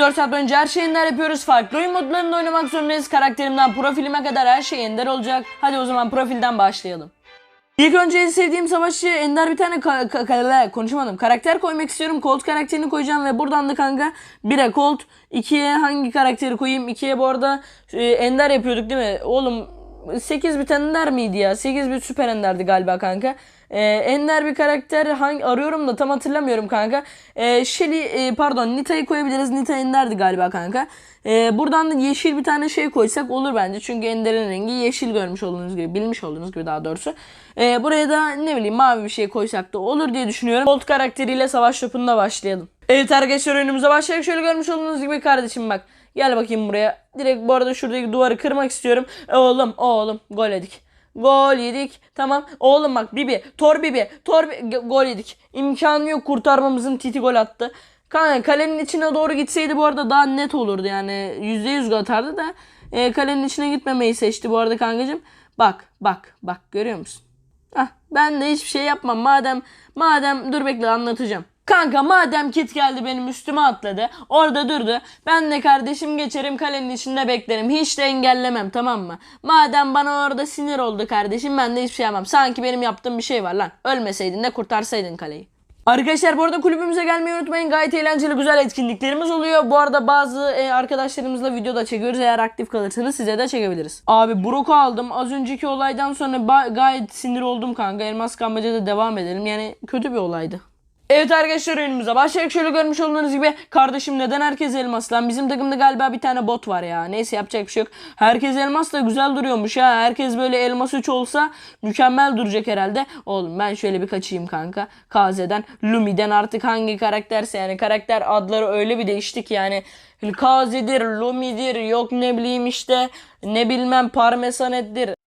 24 saat önce her şeyi ender yapıyoruz. Farklı oyun modlarında oynamak zorundayız. Karakterimden profilime kadar her şey ender olacak. Hadi o zaman profilden başlayalım. İlk önce en sevdiğim savaşçı Ender bir tane ka- ka- ka- konuşamadım. Karakter koymak istiyorum. Colt karakterini koyacağım ve buradan da kanka 1'e Colt, 2'ye hangi karakteri koyayım? 2'ye bu arada e, Ender yapıyorduk değil mi? Oğlum 8 bit Ender miydi ya? 8 bit Süper Ender'di galiba kanka. E, Ender bir karakter hangi arıyorum da tam hatırlamıyorum kanka. E, Shelly e, pardon Nita'yı koyabiliriz. Nita Ender'di galiba kanka. E, buradan da yeşil bir tane şey koysak olur bence. Çünkü Ender'in rengi yeşil görmüş olduğunuz gibi, bilmiş olduğunuz gibi daha doğrusu. E, buraya da ne bileyim mavi bir şey koysak da olur diye düşünüyorum. Colt karakteriyle savaş topunda başlayalım. Evet arkadaşlar oyunumuza başlayarak şöyle görmüş olduğunuz gibi kardeşim bak. Gel bakayım buraya. Direkt bu arada şuradaki duvarı kırmak istiyorum. Oğlum oğlum gol yedik. Gol yedik. Tamam. Oğlum bak Bibi. Tor Bibi. Tor Bi- G- gol yedik. İmkanı yok kurtarmamızın titi gol attı. Kanka kalenin içine doğru gitseydi bu arada daha net olurdu yani. %100 gol atardı da e, kalenin içine gitmemeyi seçti bu arada kankacığım. Bak bak bak görüyor musun? Ah, ben de hiçbir şey yapmam. Madem madem dur bekle anlatacağım. Kanka madem kit geldi benim üstüme atladı. Orada durdu. Ben de kardeşim geçerim kalenin içinde beklerim. Hiç de engellemem tamam mı? Madem bana orada sinir oldu kardeşim ben de hiçbir şey yapmam. Sanki benim yaptığım bir şey var lan. Ölmeseydin de kurtarsaydın kaleyi. Arkadaşlar bu arada kulübümüze gelmeyi unutmayın. Gayet eğlenceli güzel etkinliklerimiz oluyor. Bu arada bazı e, arkadaşlarımızla video da çekiyoruz. Eğer aktif kalırsanız size de çekebiliriz. Abi Brock'u aldım. Az önceki olaydan sonra gayet sinir oldum kanka. Elmas Kambaca'da devam edelim. Yani kötü bir olaydı. Evet arkadaşlar oyunumuza başlayarak şöyle görmüş olduğunuz gibi kardeşim neden herkes elmas? Lan bizim takımda galiba bir tane bot var ya. Neyse yapacak bir şey yok. Herkes elmas da güzel duruyormuş ha herkes böyle elmas 3 olsa mükemmel duracak herhalde. Oğlum ben şöyle bir kaçayım kanka. Kaze'den Lumi'den artık hangi karakterse yani karakter adları öyle bir değişti ki yani Kaze'dir Lumi'dir yok ne bileyim işte ne bilmem Parmesanet'tir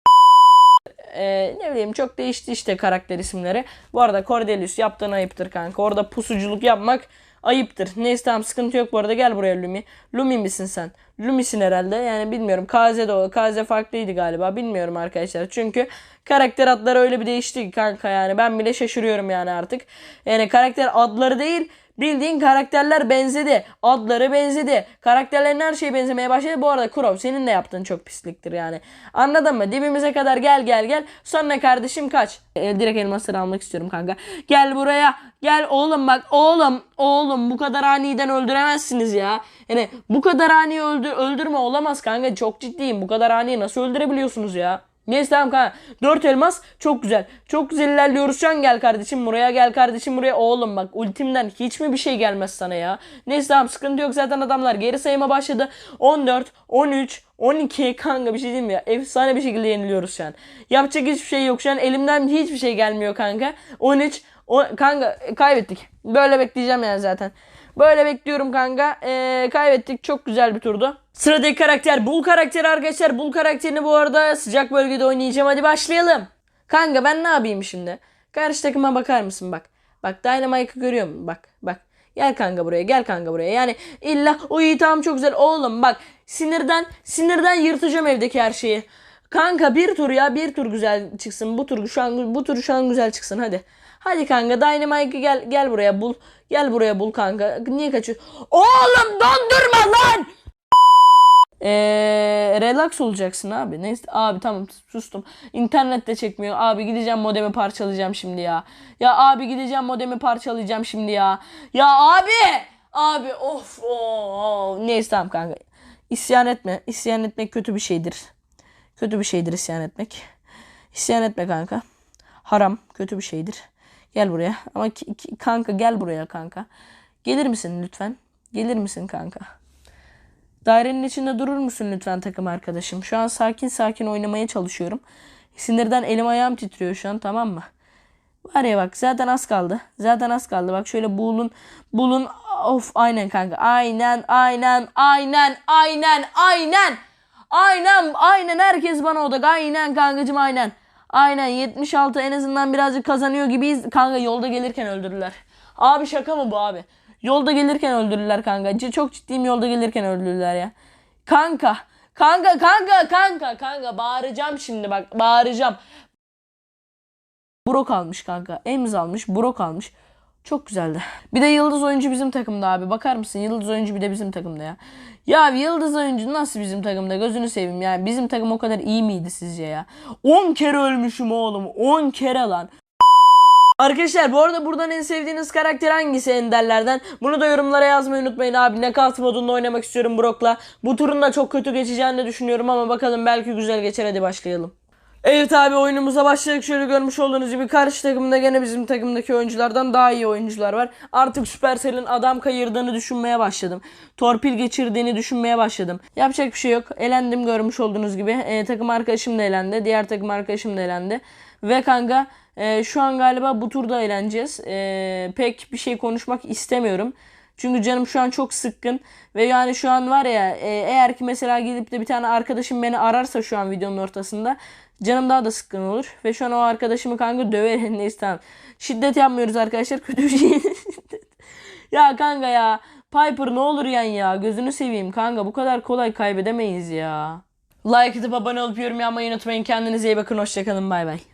ee, ne bileyim çok değişti işte karakter isimleri. Bu arada Cordelius yaptığın ayıptır kanka. Orada pusuculuk yapmak ayıptır. Neyse tamam sıkıntı yok bu arada gel buraya Lumi. Lumi misin sen? Lumi'sin herhalde yani bilmiyorum. Kaze de o. Kaze farklıydı galiba bilmiyorum arkadaşlar. Çünkü karakter adları öyle bir değişti ki kanka yani. Ben bile şaşırıyorum yani artık. Yani karakter adları değil Bildiğin karakterler benzedi. Adları benzedi. Karakterlerin her şeyi benzemeye başladı. Bu arada Kurov senin de yaptığın çok pisliktir yani. Anladın mı? Dibimize kadar gel gel gel. Sonra kardeşim kaç. E, direkt elmasları almak istiyorum kanka. Gel buraya. Gel oğlum bak oğlum. Oğlum bu kadar aniden öldüremezsiniz ya. Yani bu kadar ani öldür öldürme olamaz kanka. Çok ciddiyim. Bu kadar ani nasıl öldürebiliyorsunuz ya? Neyse tamam kanka. 4 elmas çok güzel. Çok güzel ilerliyoruz şu an gel kardeşim buraya gel kardeşim buraya. Oğlum bak ultimden hiç mi bir şey gelmez sana ya? Neyse tamam sıkıntı yok zaten adamlar geri sayıma başladı. 14, 13, 12 kanka bir şey diyeyim ya? Efsane bir şekilde yeniliyoruz şu an. Yapacak hiçbir şey yok şu an elimden hiçbir şey gelmiyor kanka. 13, o, kanka kaybettik. Böyle bekleyeceğim yani zaten. Böyle bekliyorum kanka. Ee, kaybettik. Çok güzel bir turdu. Sıradaki karakter Bull karakteri arkadaşlar. Bull karakterini bu arada sıcak bölgede oynayacağım. Hadi başlayalım. Kanka ben ne yapayım şimdi? Karşı takıma bakar mısın bak. Bak Dynamite'ı görüyor musun? Bak bak. Gel kanka buraya gel kanka buraya. Yani illa o iyi tamam çok güzel. Oğlum bak sinirden sinirden yırtacağım evdeki her şeyi. Kanka bir tur ya bir tur güzel çıksın. Bu tur şu an bu tur şu an güzel çıksın hadi. Hadi kanka Dynamite gel gel buraya bul. Gel buraya bul kanka. Niye kaçıyor? Oğlum dondurma lan! Eee relax olacaksın abi. Neyse abi tamam sustum. İnternette çekmiyor. Abi gideceğim modemi parçalayacağım şimdi ya. Ya abi gideceğim modemi parçalayacağım şimdi ya. Ya abi! Abi of of. Neyse tamam kanka. İsyan etme. İsyan etmek kötü bir şeydir. Kötü bir şeydir isyan etmek. İsyan etme kanka. Haram kötü bir şeydir. Gel buraya. Ama ki- ki- kanka gel buraya kanka. Gelir misin lütfen? Gelir misin kanka? Dairenin içinde durur musun lütfen takım arkadaşım? Şu an sakin sakin oynamaya çalışıyorum. Sinirden elim ayağım titriyor şu an tamam mı? Var ya bak zaten az kaldı. Zaten az kaldı. Bak şöyle bulun bulun of aynen kanka. Aynen aynen aynen aynen aynen. Aynen aynen herkes bana odak. Aynen kankacım aynen. Aynen 76 en azından birazcık kazanıyor gibiyiz. Kanka yolda gelirken öldürdüler. Abi şaka mı bu abi? Yolda gelirken öldürdüler kanka. Çok ciddiyim yolda gelirken öldürdüler ya. Kanka. Kanka kanka kanka kanka bağıracağım şimdi bak bağıracağım. Brok almış kanka. Emz almış. Brok almış. Çok güzeldi. Bir de Yıldız oyuncu bizim takımda abi. Bakar mısın? Yıldız oyuncu bir de bizim takımda ya. Ya Yıldız oyuncu nasıl bizim takımda? Gözünü seveyim ya. Bizim takım o kadar iyi miydi sizce ya? 10 kere ölmüşüm oğlum. 10 kere lan. Arkadaşlar bu arada buradan en sevdiğiniz karakter hangisi Ender'lerden? Bunu da yorumlara yazmayı unutmayın abi. Knockout modunda oynamak istiyorum Brock'la. Bu turun da çok kötü geçeceğini düşünüyorum ama bakalım belki güzel geçer hadi başlayalım. Evet abi oyunumuza başladık. Şöyle görmüş olduğunuz gibi karşı takımda gene bizim takımdaki oyunculardan daha iyi oyuncular var. Artık Supercell'in adam kayırdığını düşünmeye başladım. Torpil geçirdiğini düşünmeye başladım. Yapacak bir şey yok. Elendim görmüş olduğunuz gibi. Ee, takım arkadaşım da elendi. Diğer takım arkadaşım da elendi. Ve kanka e, şu an galiba bu turda eğleneceğiz. E, pek bir şey konuşmak istemiyorum. Çünkü canım şu an çok sıkkın ve yani şu an var ya e, eğer ki mesela gidip de bir tane arkadaşım beni ararsa şu an videonun ortasında canım daha da sıkkın olur. Ve şu an o arkadaşımı kanka döver neyse tamam. Şiddet yapmıyoruz arkadaşlar kötü bir şey. Ya kanka ya Piper ne olur yan ya gözünü seveyim kanka bu kadar kolay kaybedemeyiz ya. Like atıp abone olup yorum yapmayı unutmayın. Kendinize iyi bakın. Hoşçakalın. Bay bay.